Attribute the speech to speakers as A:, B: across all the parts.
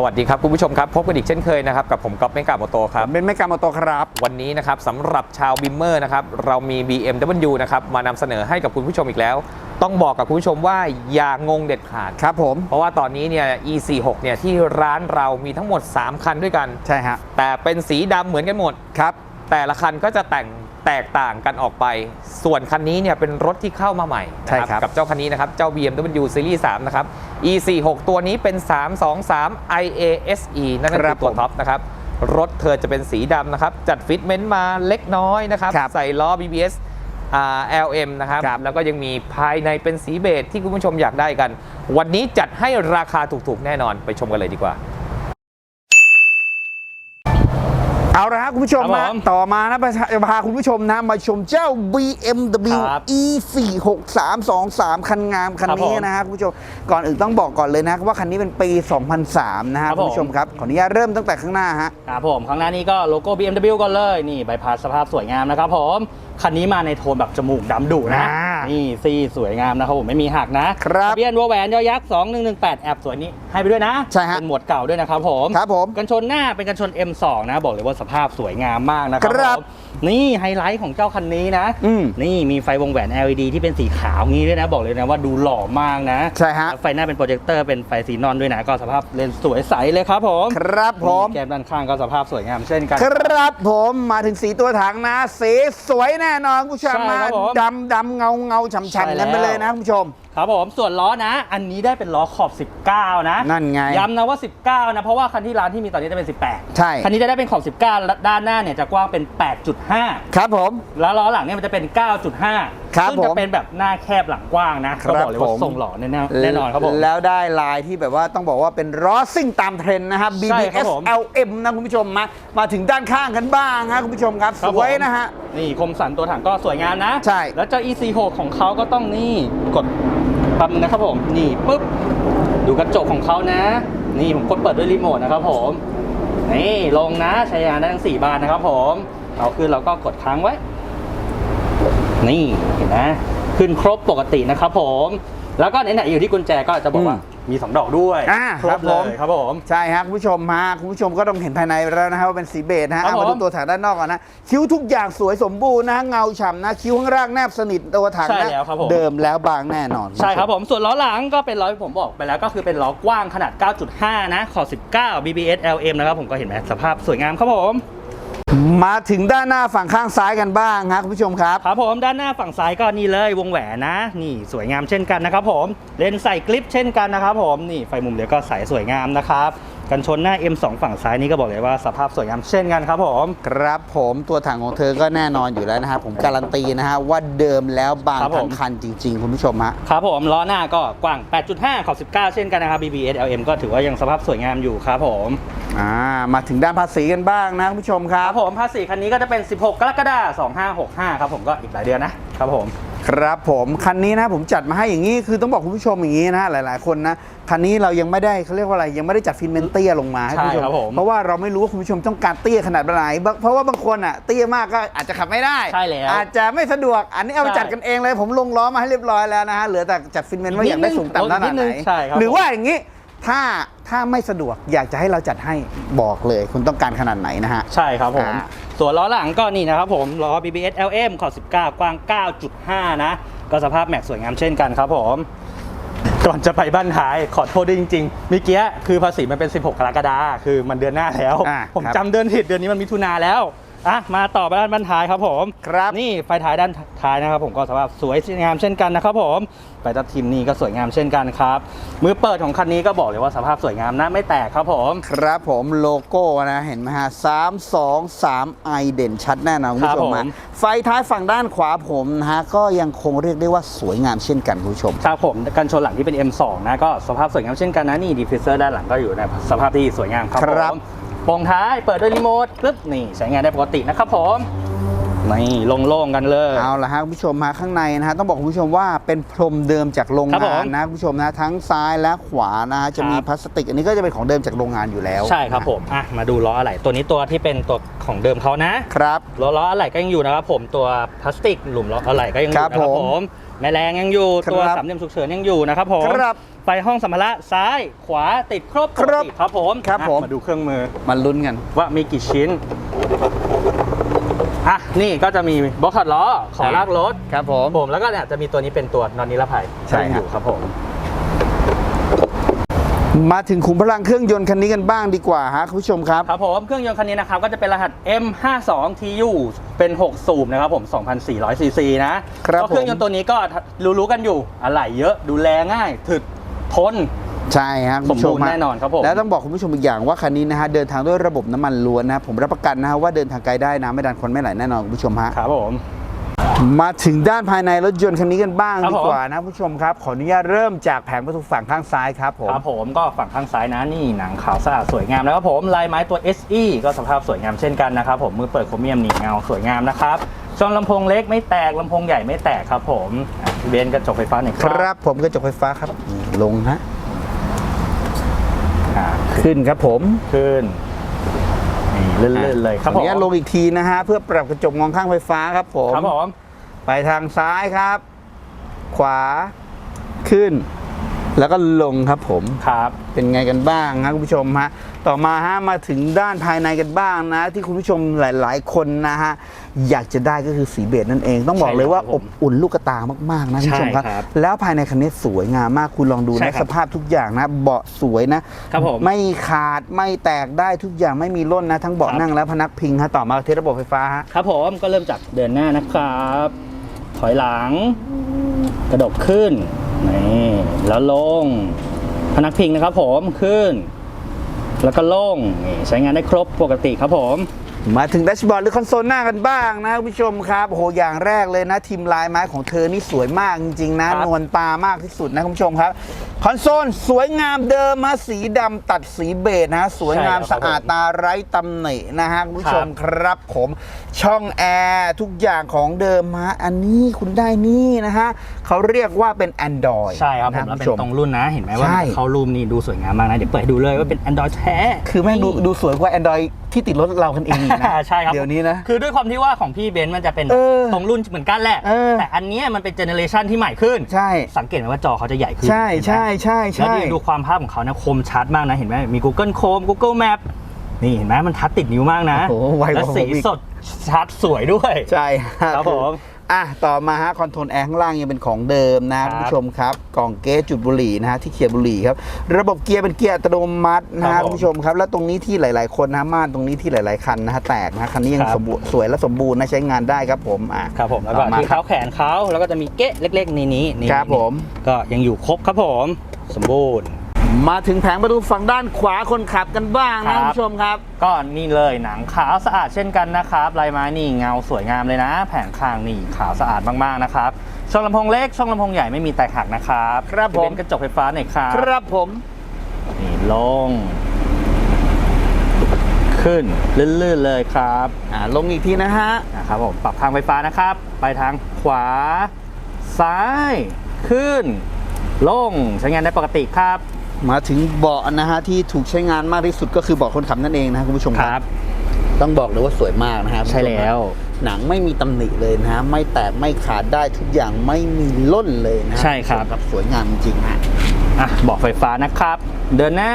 A: สวัสดีครับคุณผู้ชมครับพบกันอีกเช่นเคยนะครับกับผมก๊อฟเมกาโมโตครับ
B: เป็นไม่กามาโตครับ
A: วันนี้นะครับสำหรับชาวบิมเมอร์นะครับเรามี BMW นะครับมานำเสนอให้กับคุณผู้ชมอีกแล้ว ต้องบอกกับคุณผู้ชมว่าอย่างงเด็ดขาด
B: ครับผม
A: เพราะว่าตอนนี้เนี่ย E46 เนี่ยที่ร้านเรามีทั้งหมด 3 คันด้วยกัน
B: ใช่ฮะ
A: แต่เป็นสีดำเหมือนกันหมด
B: ครับ
A: แต่ละคันก็จะแต่ง แตกต่างกันออกไป ส่วนคันนี้เนี่ยเป็นรถที่เข้ามาใหม่นะ
B: ใช่ครับ
A: กับเจ้าคันนี้นะครับ เจ้า BMW Series 3 นะครับ E46 ตัวนี้เป็น 323 IASE นั่นก็คือตัวท็อปนะครับ รถเธอจะเป็นสีดำนะครับ จัดฟิตเมนต์มาเล็กน้อยนะครับ
B: ครับ
A: ใส่ล้อ BBS อ่า LM นะครับ
B: ครับ
A: แล้วก็ยังมีภายในเป็นสีเบจที่คุณผู้ชมอยากได้กัน วันนี้จัดให้ราคาถูกๆแน่นอนไปชมกันเลยดีกว่า
B: เอา ละครับคุณผู้ชม
A: ครับ
B: มา
A: ผม
B: ต่อมานะจะพาคุณผู้ชมนะมาชมเจ้า BMW
A: ครับ
B: E46323 คันงามคัน
A: ครับ
B: นี้
A: ผม
B: นะฮะคุณผู้ชมก่อนอื่นต้องบอกก่อนเลยนะว่าคันนี้เป็นปี 2003 นะฮะ
C: ครับ
B: คุณผู้ชมครับขออนุญาตเริ่มตั้งแต่ข้างหน้าฮะ
C: ครับผมข้างหน้านี้ก็โลโก้ BMW ก่อนเลย นี่ใบพัดสภาพสวยงามนะครับผม คันนี้มาในโทนแบบจมูกดำดุนะ
B: อ่า
C: นี่ซีสวยงามนะครับผมไม่มีหักนะครับทะเบียนวัวแหวนยอยักษ์2118 แอบสวยนี้ให้ไปด้วยนะ
B: ใช่ฮะ
C: เป็นหมวดเก่าด้วยนะครับผม
B: ครับผม
C: กันชนหน้าเป็นกันชน M2 นะ บอกเลยว่าสภาพสวยงามมากนะครั
B: ครับ
C: ผมนี่ไฮไลท์ของเจ้าคันนี้นะ
B: อืม
C: นี่มีไฟวงแหวน LED ที่เป็นสีขาวงี้ด้วยนะ บอกเลยนะว่าดูหล่อมากนะ
B: ใช่ฮะ
C: แล้วไฟหน้าเป็นโปรเจคเตอร์เป็นไฟสีนอนด้วยนะ ก็สภาพเลนส์สวยใสเลยครับผม
B: ครับผม
C: นี่แก้มด้านข้างก็สภาพสวยงามเช่นกัน
B: ครับผมมาถึงสีตัวถังนะ สีสวยแน่นอนคุณผู้ชม
C: ใช่
B: มา
C: ครับผม
B: ดำดำเงาเงาฉ่ำ
C: ใช่
B: ๆกันไป
C: แล้ว
B: เลยนะคุณผู้ชม
C: ครับผมส่วนล้อนะ อันนี้ได้เป็นล้อขอบ 19 นะ
B: นั่นไง
C: ย้ำนะว่า 19 นะ เพราะว่าคันที่ร้านที่มีตอนนี้จะเป็น 18
B: ใช่
C: คันนี้จะได้เป็นขอบ 19และด้านหน้าเนี่ยจะกว้างเป็น 8.5
B: ครับผม
C: แล้วล้อหลังเนี่ยมันจะเป็น 9.5
B: ครับ
C: ซึ่ง
B: ผม
C: จะเป็นแบบหน้าแคบหลังกว้างนะ
B: ครั
C: ก็
B: บ
C: บอกเลยว่า
B: ผม
C: ทรงหล่อแน่ๆแน่นอนครับผม
B: แล้วได้ลายที่แบบว่าต้องบอกว่าเป็นรอซิ่งตามเทรนด์นะครับ
C: ใช่ครับ
B: BBS
C: ผม
B: LM นะคุณผู้ชมมามาถึงด้านข้างกันบ้างฮะคุณผู้ชมครับ
C: ค
B: ส
C: รับ
B: วย
C: ผม
B: นะฮะ
C: นี่คมสันตัวถังก็สวยงามนะ
B: ใช่
C: แล้วเจ้า EC6 ของเขาก็ต้องนี่กด แปั๊บนึงนะครับผมนี่ปุ๊บดูกระจกของเขานะ นี่ผมกดเปิดด้วยรีโมทนะครับผมนี่ลงนะใช้งานได้ทั้ง4บานนะครับผมเอาขึ้นเราก็กดค้างไว้ นี่เห็นนะ ขึ้นครบปกตินะครับผม แล้วก็ไหนๆอยู่ที่กุญแจก็จะบอกว่า
B: อืม
C: มี2ดอกด้วย
B: อ่า
C: คร
B: ครับบ
C: เล
B: ผม
C: ยครับผม
B: ใช่ฮะคุณผู้ชมฮะคุณผู้ชมก็ต้องเห็นภายในแล้วนะฮะว่าเป็นสีเบจนะฮะ
C: ครับ
B: เอามา
C: ผ
B: ดู
C: ม
B: ตัวถังด้านนอกก่อนนะคิ้วทุกอย่างสวยสมบูรณ์นะฮะเงาฉ่ำนะคิ้วข้างล่างแนบสนิทตัวถัง
C: ใช่
B: นะ
C: แล้วครับผม
B: เดิมแล้วบางแน่นอน
C: ใช่ครับผมส่วนล้อหลังก็เป็นล้อที่ผมบอกไปแล้วก็คือเป็นล้อกว้างขนาด 9.5 นะขอบ19 BBS LM นะครับผมก็เห็นไหมสภาพสวยงามครับผม
B: มาถึงด้านหน้าฝั่งข้างซ้ายกันบ้างครับคุณผู้ชมครับ
C: ครับผมด้านหน้าฝั่งซ้ายก็นี่เลยวงแหวนนะ นี่สวยงามเช่นกันนะครับผมเลนส์ใส่กลิปเช่นกันนะครับผมนี่ไฟมุมเดียวก็ใสสวยงามนะครับ กันชนหน้า M2 ฝั่งซ้ายนี่ก็บอกเลยว่าสภาพสวยงามเช่นกันครับผม
B: ครับผมตัวถังของเธอก็แน่นอนอยู่แล้วนะครับผมการันตีนะฮะว่าเดิมแล้วบาง
C: ครับผม
B: ทั้งคันจริง ๆ คุณผู้ชมฮะ
C: ครับผมล้อหน้าก็กว้าง 8.5 ขอบ 19 เช่นกันนะครับ BBS LM ก็ถือว่ายังสภาพสวยงามอยู่ครับผม
B: อ่ามาถึงด้านภาษีกันบ้างนะคุณผู้ชมค
C: ค
B: รั
C: รับบผมภาษีคันนี้ก็จะเป็น 16 กรกฎาคม2565 ครับผมก็อีกหลายเดือนนะครับผม
B: ครับผมคันนี้นะผมจัดมาให้อย่างนี้คือต้องบอกคุณผู้ชมอย่างนี้นะหลาย ๆ คนนะคันนี้เรายังไม่ได้เขาเรียกว่าอะไรยังไม่ได้จัดฟินเมนเตี้ยลงมาให้คุณผู้ช
C: ใช่ครับผม
B: มเพราะว่าเราไม่รู้ว่าคุณผู้ชมต้องการเตี้ยขนาดไหนบางเพราะว่าบางคนอะเตี้ยมากก็อาจจะขับไม่ได้
C: ใช่แล้ว
B: อาจจะไม่สะดวกอันนี้เอาไป
C: ใช่
B: จัดกันเองเลย ผมลงล้อมาให้เรียบร้อยแล้วนะฮะเหลือแต่จัดฟินเมนว่าอยากได้สูงต่ำขนาด
C: นิดนึ
B: ไหน
C: งใช่ครับ
B: หรือ
C: ผม
B: ว่าอย่างนี้ ถ้าถ้าไม่สะดวกอยากจะให้เราจัดให้บอกเลย คุณต้องการขนาดไหนนะฮะ
C: ใช่ครับผม
B: อ่า
C: ส่วนล้อหลังก็นี่นะครับผมล้อ BBS LM ขอบ19 กว้าง 9.5 นะ ก็สภาพแม็กสวยงามเช่นกันครับผม ก่อนจะไปบ้านท้ายขอโทษด้วยจริงๆเมื่อกี้คือภาษีมันเป็น 16 กรกฎาคมคือมันเดือนหน้าแล้ว
B: อ่า
C: ผม
B: ครับ
C: จำเดือนผิดเดือนนี้มันมิถุนาแล้ว อะมาต่อไปด้านบันท้ายครับผม
B: ครับ
C: นี่ไฟท้ายด้านท้ายนะครับ ผมก็สภาพสวยงามเช่นกันนะครับผมไฟตัดทิมนี่ก็สวยงามเช่นกันครับมือเปิดของคันนี้ก็บอกเลยว่าสภาพสวยงามนะไม่แตกครับผม
B: ครับผมโลโก้นะเห็นไหมฮะสามสองสามไอเด่นชัดแน่นอนคุณผู้ชม
C: ครับ
B: ฮะ
C: ผม
B: ไฟท้ายฝั่งด้านขวาผมนะฮะก็ยังคงเรียกได้ว่าสวยงามเช่นกันคุณผู้ชม
C: ครับผมกันชนหลังที่เป็น M2 นะก็สภาพสวยงามเช่นกันนะนี่ดีฟิเซอร์ด้านหลังก็อยู่ในสภาพที่สวยงามครับ
B: ครับ
C: ผม โปร่งท้ายเปิดด้วยรีโมทปึ๊บนี่ใช้งานได้ปกตินะครับผมนี่โล่งๆกันเลย
B: เอาละฮะคุณผู้ชมมาข้างในนะฮะต้องบอกคุณผู้ชมว่าเป็นพรมเดิมจากโรง
C: ครับผ
B: งาน
C: ม
B: นะคุณผู้ชมนะทั้งซ้ายและขวานะฮะจะมี
C: ครับ
B: พลาสติก อันนี้ก็จะเป็นของเดิมจากโรงงานอยู่แล้ว
C: ใช่ครับผมอะมาดูล้ออะไรตัวนี้ตัวที่เป็นตัวของเดิมเขานะ
B: ครับ
C: ล้อล้ออะไรก็ยังอยู่นะครับผมตัวพลาสติกหลุมล้ออะไรก็ยังอยู่
B: ครับ
C: นะครับ
B: ผม
C: ผม แม่แรงยังอยู่
B: ครับ
C: ตัวสามเหลี่ยมฉุกเฉินยังอยู่นะครับผม
B: ครับ
C: ไฟห้องสัมภาระซ้ายขวาติดครบ
B: ครับ
C: ปกติครับผม
B: ครับ
C: อะ
B: ผม
C: มาดูเครื่องมือ
B: มาลุ้นกัน
C: ว่ามีกี่ชิ้นอะนี่ก็จะมีบล็อกขัดล้อขอลากรถ
B: ครับผม
C: ผมแล้วก็เนี่ยจะมีตัวนี้เป็นตัว นอนนิรภัย
B: ใช่
C: ก็ยัง
B: ครับ
C: อยู่ครับผม
B: มาถึงขุมพลังเครื่องยนต์คันนี้กันบ้างดีกว่าฮะคุณผู้ชมครับ
C: ครับผมเครื่องยนต์คันนี้นะครับก็จะเป็นรหัส M52TU เป็น 6 สูบนะครับผม2,400ซีซีนะครับก็เครื่องยนต์ตัวนี้ก็รู้ๆกันอยู่อะไหล่เยอะดูแลง่ายถึกทน
B: ใช่ฮะคุณผู้ชม
C: สมบูรณ์
B: ฮะ
C: แน่นอนครับผม
B: แล้วต้องบอกคุณผู้ชมอีกอย่างว่าคันนี้นะฮะเดินทางด้วยระบบน้ำมันล้วนนะผมรับประกันนะฮะว่าเดินทางไกลได้นะไม่ดันควันไม่ไหลแน่นอนคุณผู้ชมฮะ
C: ครับผม
B: มาถึงด้านภายในรถยนต์คันนี้กันบ้าง
C: ครับ
B: ดี
C: ผม
B: กว่านะคุณผู้ชมครับ ขออนุญาตเริ่มจากแผงประตูฝั่งข้างซ้ายครับผม
C: ครับผมก็ฝั่งข้างซ้ายนะนี่หนังขาวสะอาดสวยงามแล้วครับผมลายไม้ตัว SE ก็สภาพสวยงามเช่นกันนะครับผมมือเปิดโครเมียมหนีเงาสวยงามนะครับช่องลำโพงเล็กไม่แตกลำโพงใหญ่ไม่แตกครับผมอะเบนซ์กระจกไฟฟ้าหนึ่ง
B: ครับผมกระจกไฟฟ้าครับลงฮะ
C: อ่า
B: ขึ้นครับผม
C: ขึ้นนี่เลื่อนๆเลยครับ
B: ข
C: ผ
B: ออ
C: ม
B: นุญาตลงอีกทีนะฮะเพื่อปรับกระจกมองข้างไฟฟ้าครับผม
C: ครับผม
B: ไปทางซ้ายครับ ขวาขึ้น แล้วก็ลงครับผม
C: ครับ
B: เป็นไงกันบ้างครับคุณผู้ชมฮะต่อมาฮะมาถึงด้านภายในกันบ้างนะ ที่คุณผู้ชมหลาย ๆ คนนะฮะอยากจะได้ก็คือสีเบจนั่นเอง ต้องบอกเลยว่าอบอุ่นลูกตามาก ๆ นะคุณผู้ชมครับ
C: ใช่ครับ
B: แล้วภายในคันนี้สวยงามมากคุณลองดู
C: ใช่
B: นะครับสภาพทุกอย่างนะ เบาะสวยนะ
C: ครับผม
B: ไม่ขาดไม่แตกได้ทุกอย่างไม่มีร่นนะ ทั้งเบาะ
C: ครับ
B: นั่งและพนักพิงฮะต่อมาเทสระบบไฟฟ้าฮะ
C: ครับผมก็เริ่มจากเดินหน้านะครับ ถอยหลัง กระดกขึ้นนี่แล้วลง พนักพิงนะครับผมขึ้น แล้วก็ลงนี่ใช้งานได้ครบปกติครับผม
B: มาถึงแดชบอร์ดหรือคอนโซลหน้ากันบ้างนะคุณผู้ชมครับโอ้โหอย่างแรกเลยนะทีมลายไม้ของเธอนี่สวยมากจริงๆนะครับ นวลตามากที่สุดนะคุณผู้ชมครับ คอนโซลสวยงามเดิมมาสีดำตัดสีเบจนะ สวยงาม
C: ใช่ครับ
B: สะอาดตาไร้ตำหนินะฮะคุณผู้ชมครับผมช่องแอร์ทุกอย่างของเดิมฮะอันนี้คุณได้นี่นะฮะเขาเรียกว่าเป็น Android
C: ใช่ครับผม
B: นะ
C: แล้ว
B: ณ
C: เป็
B: ผู้ช
C: นตรงรุ่นนะ เห็นไหมว่า
B: ใช่
C: เขารูมนี่ดูสวยงามมากนะ เดี๋ยวเปิดให้ดูเลยว่าเป็น Android แท้
B: คือแม่งดูดูสวยกว่า Android ที่ติดรถเรากันเองอีกนะ
C: ใช่ครับ
B: เดี๋ยวนี้นะ
C: คือด้วยความที่ว่าของพี่เบนซ์มันจะเป็น
B: เออ
C: ตรงรุ่นเหมือนกันแหละ
B: เออ
C: แต่อันเนี้ยมันเป็นเจเนอเรชันที่ใหม่ขึ้น
B: ใช่
C: สังเกตไหมว่าจอเขาจะใหญ่ขึ้น
B: ใช่
C: เห็นไหม
B: ใช่ใช่
C: แล้ว
B: ใช่
C: นี่ดูความภาพของเขานะคมชัดมากนะ เห็นไหมมี Google Chrome Google Map นี่เห็นไหมมันทัดติดนิ้วมากนะ
B: โอ้โหไวกว่า
C: แล้วสี
B: ผมอีก
C: สดชัดสวยด้วย
B: ใช่
C: ครับผม
B: อะต่อมาฮะคอนโทรลแอร์ข้างล่างยังเป็นของเดิมนะ
C: ครั
B: คุ
C: บ
B: ณผู้ชมครับกล่องเกจจุดบุหรี่นะฮะที่เขียนบุหรี่ครับ ระบบเกียร์เป็นเกียร์อัตโนมัตินะ
C: ครั
B: ฮะ
C: บผม
B: คุณผู้ชมครับ แล้วตรงนี้ที่หลาย ๆ คนนะม่านตรงนี้ที่หลาย ๆ คันนะฮะแตกนะฮะคันนี้ยัง
C: ครับ
B: สมบูรณ์สวยและสมบูรณ์นะใช้งานได้ครับผมอะ
C: ครับผมแล้วก็
B: ต่อมา
C: ที่เขาแขนเขาแล้วก็จะมีเก๊ะเล็กๆในนี้นี่
B: ครับผม
C: ก็ยังอยู่ครบครับผม สมบูรณ์
B: มาถึงแผงประตูฝั่งด้านขวาคนขับกันบ้าง
C: ครั
B: นะ
C: บ
B: คุณผู้ชมครับ
C: ก็นี่เลยหนังขาวสะอาดเช่นกันนะครับลายไม้นี่เงาสวยงามเลยนะ แผงข้างนี่ขาวสะอาดมากๆนะครับช่องลำโพงเล็กช่องลำโพงใหญ่ไม่มีแตกหักนะครับ
B: ครับผม
C: เป็นกระจกไฟฟ้าหน่อยครับ
B: ครับผม
C: นี่ลง ขึ้นลื่นๆเลยครับ
B: อ่าลงอีกทีนะฮะ
C: นะครับผมปรับทางไฟฟ้านะครับ ไปทางขวา ซ้าย ขึ้น ลงใช้งานได้ปกติครับ
B: มาถึงเบาะนะฮะที่ถูกใช้งานมากที่สุดก็คือเบาะคนขับนั่นเองนะคุณผู้ชมครับ ต้องบอกเลยว่าสวยมากนะครับ
C: ใช่แล้ว
B: หนังไม่มีตำหนิเลยนะฮะไม่แตกไม่ขาดได้ทุกอย่างไม่มีล่นเลยนะฮะ
C: ใช่ครับ
B: ครับสวยงามจริงๆฮะ
C: อะบอกไฟฟ้านะครับ เดินหน้า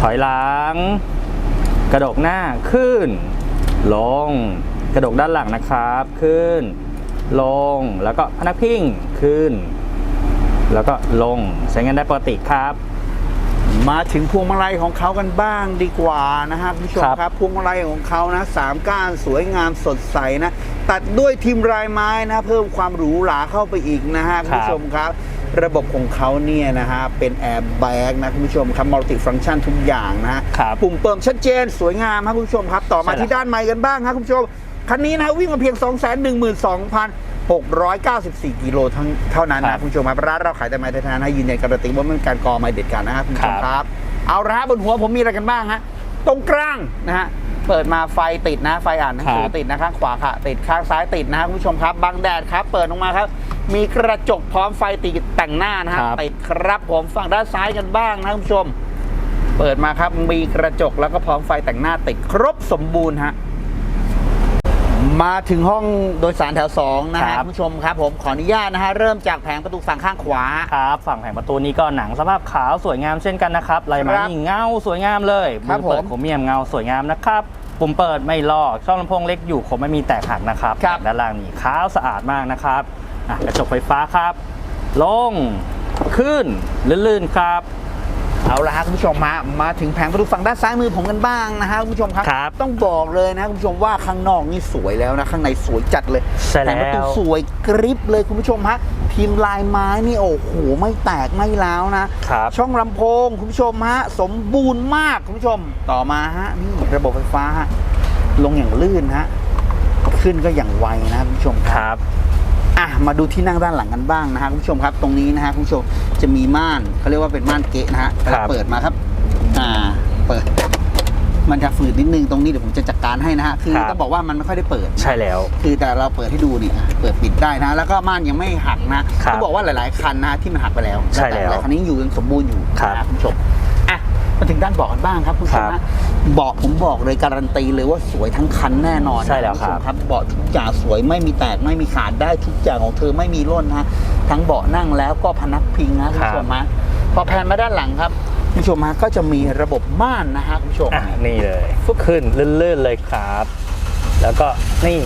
C: ถอยหลัง กระดกหน้าขึ้น ลง กระดกด้านหลังนะครับ ขึ้น ลงแล้วก็พนักพิงขึ้น แล้วก็ลงใช้งานได้ปกติครับ
B: มาถึงพวงมาลัยของเขากันบ้างดีกว่านะฮะคุณผู้ชม
C: ครับ
B: ครับพวงมาลัยของเขานะสามก้านสวยงามสดใสนะ ตัดด้วยทิมลายไม้นะ เพิ่มความหรูหราเข้าไปอีกนะฮะคุณผู้ชมครับ ระบบของเขาเนี่ยนะฮะเป็นแอร์แบ็กนะคุณผู้ชมครับมัลติฟัง c t ชันทุกอย่างนะฮะ
C: ครับ
B: ปุ่มเปิมชัดเจนสวยงามครับคุณผู้ชมครับ ต่อมา
C: ใช่แล้ว
B: ที่ด้านไม้กันบ้างครับคุณผู้ชมคันนี้นะฮะวิ่งมาเพียง 2 1 2 694 กิโลทั้งเท่านั้น
C: ครั
B: นะ
C: บ
B: คุณผู้ชมครับร้านเราขายแต่ไม้แท้ๆนะยืนยันการันตีว่าไม่เป็นการกอไม้เด็ดขาดนะครับคุณผู้ชม
C: ครับ
B: ครับเอาละฮะบนหัวผมมีอะไรกันบ้างฮะตรงกลางนะฮะเปิดมาไฟติดนะไฟอ่านหนังสือ
C: ครับ
B: ติดนะข้างขวาค่ะ ติดข้างซ้ายติดนะฮะคุณผู้ชมครับบังแดดครับเปิดออกมาครับ มีกระจกพร้อมไฟติดแต่งหน้านะฮะ
C: ครับ
B: ติดครับผมฝั่งด้านซ้ายกันบ้างนะคุณผู้ชม เปิดมาครับมีกระจกแล้วก็พร้อมไฟแต่งหน้าติดครบสมบูรณ์ฮะ มาถึงห้องโดยสารแถวสองนะฮะ
C: ครับ
B: คุณผู้ชมครับผมขออนุญาตนะฮะเริ่มจากแผงประตูฝั่งข้างขวา
C: ครับฝั่งแผงประตูนี้ก็หนังสภาพขาวสวยงามเช่นกันนะครับลายไม้
B: ครับ
C: นี่เงาสวยงามเลย
B: ครับ
C: มือเปิด
B: ผม
C: โครเมียมเงาสวยงามนะครับปุ่มเปิดไม่ลอกช่องลำโพงเล็กอยู่คมไม่มีแตกหักนะครับ
B: ครับ
C: ด้านล่างนี่ขาวสะอาดมากนะครับอะกระจกไฟฟ้าครับ ลงขึ้นลื่นๆครับ
B: เอาละฮะคุณผู้ชมมามาถึงแผงประตูฝั่งด้านซ้ายมือผมกันบ้างนะฮะคุณผู้ชมครับ
C: ครับ
B: ต้องบอกเลยนะคุณผู้ชมว่าข้างนอกนี่สวยแล้วนะข้างในสวยจัดเลย
C: ใช่
B: แผงประตู
C: แล้ว
B: สวยกริบเลยคุณผู้ชมฮะพิมพ์ลายไม้นี่โอ้โหไม่แตกไม่ร้าวนะ
C: ครับ
B: ช่องลำโพงคุณผู้ชมฮะสมบูรณ์มากคุณผู้ชมต่อมาฮะนี่ระบบไฟฟ้าฮะลงอย่างลื่นฮะขึ้นก็อย่างไวนะคุณผู้ชมค
C: ครับรับ
B: อะมาดูที่นั่งด้านหลังกันบ้างนะฮะคุณผู้ชมครับ ตรงนี้นะฮะคุณผู้ชมจะมีม่านเขาเรียกว่าเป็นม่านเกะนะฮะ
C: ครับ
B: เปิดมาครับ อ่า เปิด มันจะฝืดนิดนึงตรงนี้เดี๋ยวผมจะจัดการให้นะฮะคือต้องบอกว่ามันไม่ค่อยได้เปิด
C: ใช่แล้ว
B: คือแต่เราเปิดให้ดูนี่อะเปิดปิดได้นะ แล้วก็ม่านยังไม่หักนะครับต้องบอกว่าหลาย ๆ คันนะที่มันหักไปแล้ว
C: ใช่แล้ว
B: ต่คันนี้อยู่ยังสมบูรณ์อยู่
C: ครับ
B: นะคุณผู้ชมอะ มาถึงด้านเบาะกันบ้างครับคุณผู้ชม
C: ครั
B: นะ
C: บ
B: เบาะผมบอกเลยการันตีเลยว่าสวยทั้งคันแน่นอนนะ
C: ใช่แล้วครับ
B: ณผู้ชมครับเบาะทุกอย่างสวยไม่มีแตกไม่มีขาดได้ทุกอย่างของเธอไม่มีร่นนะทั้งเบาะนั่งแล้วก็พนักพิงนะคุณผู้ชมฮะพอแพนมาด้านหลังครับคุณผู้ชมฮะก็จะมีระบบม่านนะฮะคุณผู้ชม
C: อะนี่เลย ขึ้นลื่นๆเลยครับ แล้วก็นี่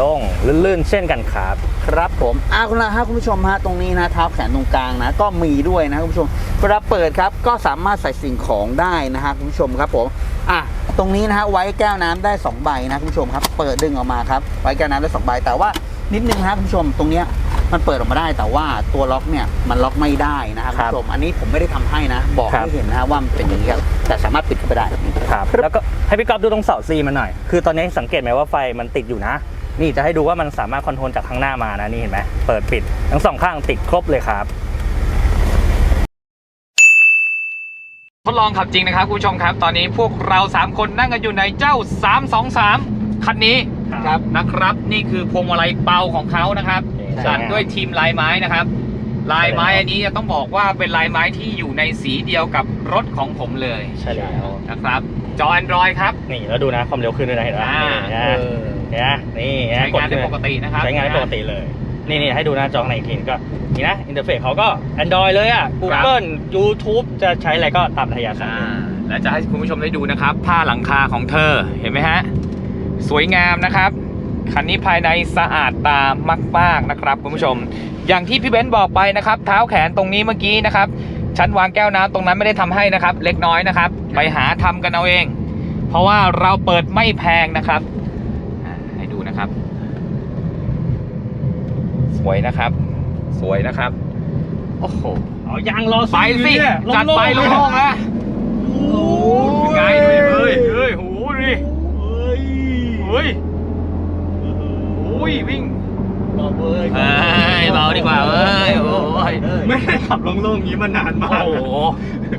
C: ลงลื่นๆเช่นกันครับ
B: ครับผมอ่าคุณละฮะคุณผู้ชมฮะตรงนี้นะเท้าแขนตรงกลางนะ ก็มีด้วยนะคุณผู้ชมเวลาเปิดครับก็สามารถใส่สิ่งของได้นะฮะคุณผู้ชมครับผมอะตรงนี้นะฮะไว้แก้วน้ำได้สองใบนะคุณผู้ชมครับ เปิดดึงออกมาครับ ไว้แก้วน้ำได้สองใบแต่ว่านิดนึงนะคุณผู้ชมตรงเนี้ยมันเปิดออกมาได้แต่ว่าตัวล็อกเนี่ยมันล็อกไม่ได้นะครับคุณผู้ชมอันนี้ผมไม่ได้ทำให้นะ บอก
C: ครับ
B: ให้เห็นนะฮะว่ามันเป็นอย่างนี้ครับแต่สามารถปิดเข้าไปได้
C: ครับแล้วก็ให้พี่ก๊อฟดูตรงเสาซีมันหน่อย คือตอนนี้สังเกตไหมว่าไฟมันติดอยู่นะ นี่จะให้ดูว่ามันสามารถคอนโทรลจากข้างหน้ามานะนี่เห็นไหมเปิดปิดทั้งสองข้างติดครบเลยครับ
A: ทดลองขับจริงนะครับคุณผู้ชมครับ ตอนนี้พวกเรา 3 คนนั่งกันอยู่ในเจ้า 323 คันนี้
B: ครับ
A: นะครับ นี่คือพวงมาลัยเบาของเขานะครับ
C: ใช่
A: จัดด้วยทีมลายไม้นะครับ ลายไม้อันนี้จะต้องบอกว่าเป็นลายไม้ที่อยู่ในสีเดียวกับรถของผมเลย
C: ใช่แล้ว
A: นะครับ จอ Android ครับ
C: นี่แล้วดูนะความเร็วขึ้นด้วยนะเห็นไหม
A: อ่า
C: นี่นะ เห็นไหมนี่
A: ใช้
C: นะกด
A: งานได้
C: ขึ้น
A: ปกตินะครับ
C: ใช้งานได้ปกติเลย นี่นี่ให้ดูหน้าจอข้างในอีกทีก็นี่นะอินเทอร์เฟซเขาก็ Android เลยอะ Google YouTube จะใช้อะไรก็ตามทยาศัย
A: อ่าและจะให้คุณผู้ชมได้ดูนะครับ ผ้าหลังคาของเธอเห็นไหมฮะ สวยงามนะครับ คันนี้ภายในสะอาดตามาก ๆนะครับคุณผู้ชม อย่างที่พี่เบนซ์บอกไปนะครับ เท้าแขนตรงนี้เมื่อกี้นะครับชั้นวางแก้วน้ำตรงนั้นไม่ได้ทำให้นะครับ เล็กน้อยนะครับ ไปหาทำกันเอาเอง เพราะว่าเราเปิดไม่แพงนะครับอ่าให้ดู นะครับ สวยนะครับ สวยนะครับ โอ้โห
C: เอายางรอ
A: ไปสิ
C: เนี่ย
A: จัดไป
C: โล่
A: โล่
C: ง
A: ง
C: ๆ
A: ๆนะไงดูดิเฮ้ยเฮ้ยโหดูดิเฮ้ยโอ้ยวิ่ง
C: บอกเลย
A: เอ้ยเบาดีกว่าเอ้ยโอ้ย
C: ไม่ได้ขับโล่งๆอย่างนี้มานานมาก
A: โอ้โห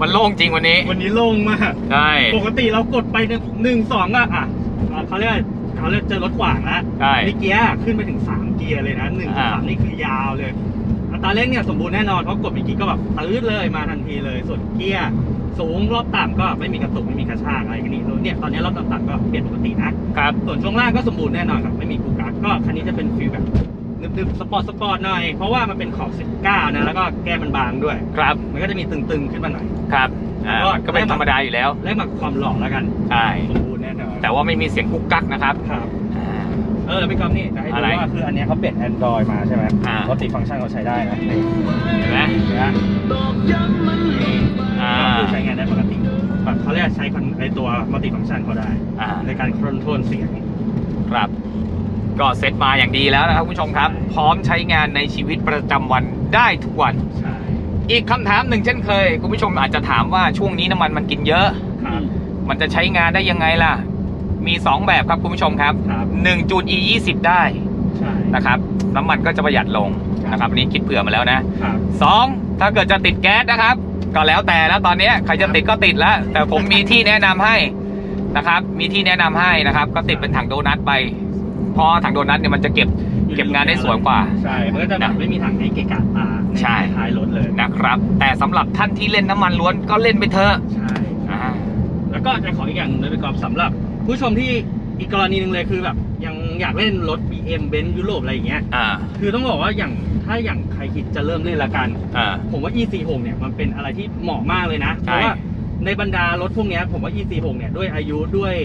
A: มันโล่งจริงวันนี้
C: วันนี้โล่งมาก
A: ใช่
C: ปกติเรากดไปหนึ่งสองอะอะอะเขาเรียก เขาเรียกเจอรถขวางแล้ว
A: ใช่
C: นี่เกียร์ขึ้นไปถึงสามเกียร์เลยนะหนึ่ง
A: อ่า
C: สามนี่คือยาวเลยอัตราเร่งเนี่ยสมบูรณ์แน่นอนเพราะกดเมื่อกี้ก็แบบตื้ดเลยมาทันทีเลยส่วนเกียร์สูงรอบต่ำก็ไม่มีกระตุกไม่มีกระชากอะไรกันนี่เนี่ยตอนนี้รอบต่ำๆก็เปลี่ยนปกตินะครับ ส่วนช่วงล่างก็สมบูรณ์แน่นอนครับไม่มีกูกักก็คันนี้จะเป็นฟิลแบบนึบๆสปอร์ตสปอร์ตหน่อยเพราะว่ามันเป็นขอบ 19 นะแล้วก็แก้มมันบางด้วย
A: ครับ
C: มันก็จะมีตึงๆขึ้นมาหน่อย
A: ครับ อ่า
C: ก็
A: ก็เป็นธรรมดาอยู่แล้ว
C: และมาความหล่อแล้วกัน
A: ใช่
C: สมบูรณ์แน่นอน
A: แต่ว่าไม่มีเสียงกุ๊กกักนะครับ
C: ครับ
A: อ่า
C: เออพี่กอฟนี่จะให้
A: อะ
C: ดู
A: ไร
C: ว่าคืออันเนี้ยเขาเปลี่ยน Android มาใช่ไหม
A: อ่า
C: ปกติฟังก์ชันเขาใช้ได้นะนี่
A: เห็นไหม
C: เห็นไหม
A: อ่า
C: ก็คือใช้งานได้คอนไอตัวมัลติฟังก์ชันเขาได้
A: อ่า
C: ในการคอนโทรลเสียง
A: ครับ ก็เซ็ตมาอย่างดีแล้วนะครับคุณผู้ชมครับ พร้อมใช้งานในชีวิตประจำวันได้ทุกวัน
C: ใช่
A: อีกคำถามหนึ่งเช่นเคย คุณผู้ชมอาจจะถามว่าช่วงนี้น้ำมันมันกินเยอะ
C: ครับ
A: มันจะใช้งานได้ยังไงล่ะ มี 2 แบบครับคุณผู้ชมครับ
C: ครับ
A: 1จูน e 2 0ได้
C: ใช่
A: นะครับน้ำมันก็จะประหยัดลงนะครับอันนี้คิดเผื่อมาแล้วนะ
C: ครับ
A: สองถ้าเกิดจะติดแก๊สนะครับ ก็แล้วแต่แล้วตอนเนี้ยใครจะติดก็ติดแล้ว แต่ผมมีที่แนะนำให้นะครับ มีที่แนะนำให้นะครับ ก็ติดเป็นถังโดนัทไปเพราะถังโดนัทเนี่ยมันจะเก็บเก็บงานได้สวยกว่า
C: ใช่มันก็จะแบบไม่มีถังให้เกะกะตา
A: ใช่
C: ท้ายรถเลย
A: นะครับ แต่สำหรับท่านที่เล่นน้ำมันล้วนก็เล่นไปเถอะ
C: ใช่
A: อ่า
C: แล้วก็จะขออีกอย่างหนึงเลยไปกอบสำหรับ ผู้ชมที่อีกกรณีหนึ่งเลยคือแบบยังอยากเล่นรถ BM เบนซ์ยุโรปอะไรอย่างเงี้ย
A: อ่า
C: คือต้องบอกว่าอย่างถ้าอย่างใครคิดจะเริ่มเล่นละกัน
A: อ่า
C: ผมว่า EC6 เนี่ยมันเป็นอะไรที่เหมาะมากเลยนะ เพ
A: ใช่
C: ราะว่า ในบรรดารถพวกเนี้ยผมว่า EC6 เนี่ยด้วยอายุด้วย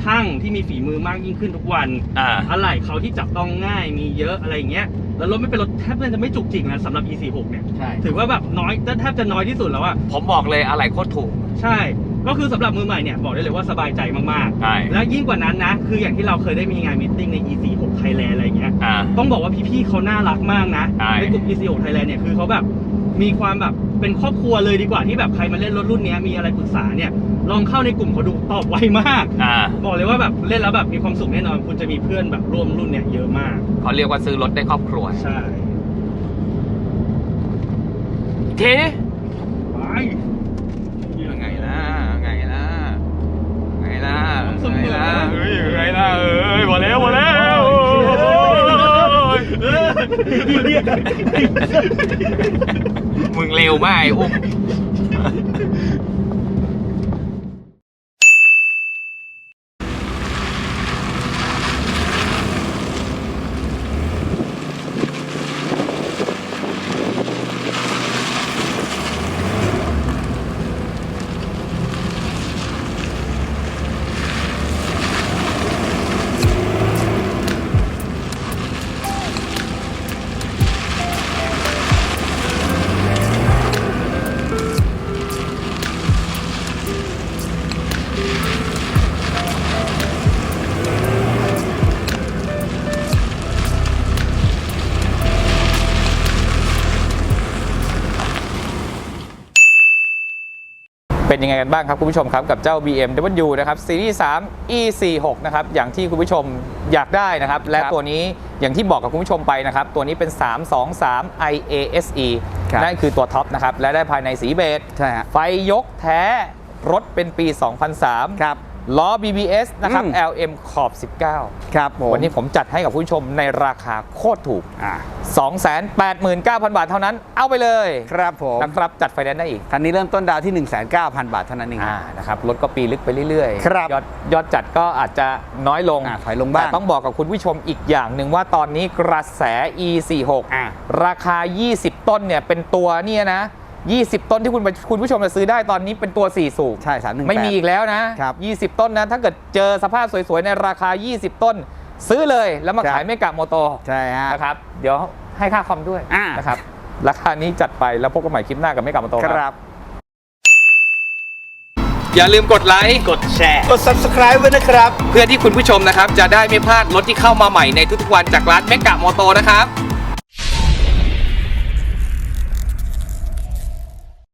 C: ช่างที่มีฝีมือมากยิ่งขึ้นทุกวัน
A: อ่า
C: อะไหล่เขาที่จับต้องง่ายมีเยอะอะไรอย่างเงี้ยแล้วรถไม่เป็นรถแทบจะไม่จุกจิกนะสำหรับ EC6 เนี่ย
B: ใช่
C: ถือว่าแบบน้อยแทบจะน้อยที่สุดแล้วอะ
A: ผมบอกเลยอะไรโคตรถูก
C: ใช่ ก็คือสำหรับมือใหม่เนี่ยบอกได้เลยว่าสบายใจมาก
A: ใช่
C: ๆ และยิ่งกว่านั้นนะ คืออย่างที่เราเคยได้มีงานมิทติ้งใน EC6 Thailand อะไรอย่างเงี้ย
A: อ่า
C: ต้องบอกว่าพี่ๆเขาน่ารักมากนะ
A: ใช่
C: ในกลุ่ม EC6 Thailand เนี่ยคือเขาแบบ มีความแบบเป็นครอบครัวเลยดีกว่าที่แบบใครมาเล่นรถรุ่นเนี้ยมีอะไรปรึกษาเนี่ยลองเข้าในกลุ่มเขาดูตอบไวมาก
A: อ่า
C: บอกเลยว่าแบบเล่นแล้วแบบมีความสุขแน่นอน คุณจะมีเพื่อนแบบร่วมรุ่นเนี่ยเยอะมาก
A: เขาเรียกว่าซื้อรถได้ครอบครัว
C: ใช่
A: เท
C: ไป
A: ไงล่ะไงล่ะไงล่ะ
C: สม
A: ไง
C: บูรณ์
A: ล่ะเฮ้ยไงล่ะเอ้ยมาแล้วมาแล้ว
C: เออ
A: มึงเร็วมากไอ้อุ้ม เป็นยังไงกันบ้างครับคุณผู้ชมครับกับเจ้า BMW นะครับซีรีส์3 E46 นะครับอย่างที่คุณผู้ชมอยากได้นะครับและ
B: ครับ
A: ตัวนี้อย่างที่บอกกับคุณผู้ชมไปนะครับตัวนี้เป็น 323 IASE
B: ครับ
A: นั่นคือตัวท็อปนะครับและได้ภายในสีเบจ
B: ใช่ฮะ
A: ไฟยกแท้รถเป็นปี 2003
B: ครับ
A: ล้อ BBS นะครับ
B: อืม
A: LM ขอบ 19
B: ครับผม
A: วันนี้ผมจัดให้กับคุณผู้ชมในราคาโคตรถูก
B: อ่า
A: 289,000 บาทเท่านั้น เอาไปเลย
B: ครับผม
A: นะครับจัดไฟแนนซ์ได้อีก
B: คันนี้เริ่มต้นดาวน์ที่ 1,900 บาทเท่านั้นเอง
A: อ่านะครับรถก็ปีลึกไปเรื่อยๆ
B: ครับ
A: ยอดยอดจัดก็อาจจะน้อยลง
B: อ่าถอยลงบ้าง
A: แต่ต้องบอกกับคุณผู้ชมอีกอย่างหนึ่งว่าตอนนี้กระแส e46
B: อ่า
A: ราคา 20 ต้นเนี่ยเป็นตัวเนี่ยนะ 20 ต้นที่คุณคุณผู้ชมจะซื้อได้ตอนนี้เป็นตัว 4 สูบ
B: ใช่สามหนึ่ง
A: ไม่มีอีกแล้วนะ
B: ครับ
A: 20 ต้นนะถ้าเกิดเจอสภาพสวยๆ ในราคา 20 ต้น ซื้อเลยแล้วมา
B: ครับ
A: ขายไม่กะโมโต
B: ใช่ฮะ
A: นะครับ เดี๋ยวให้ค่าคอมด้วย
B: อ่าน
A: นะครับ ราคานี้จัดไปแล้วพบกันใหม่คลิปหน้ากับไม่กะโมโต
B: ครับ
A: อย่าลืมกดไลค์
C: กดแชร์
B: กด subscribe ไว้นะครับ
A: เพื่อที่คุณผู้ชมนะครับ จะได้ไม่พลาดรถที่เข้ามาใหม่ในทุกๆวันจากร้านเมกะโมโตนะครับ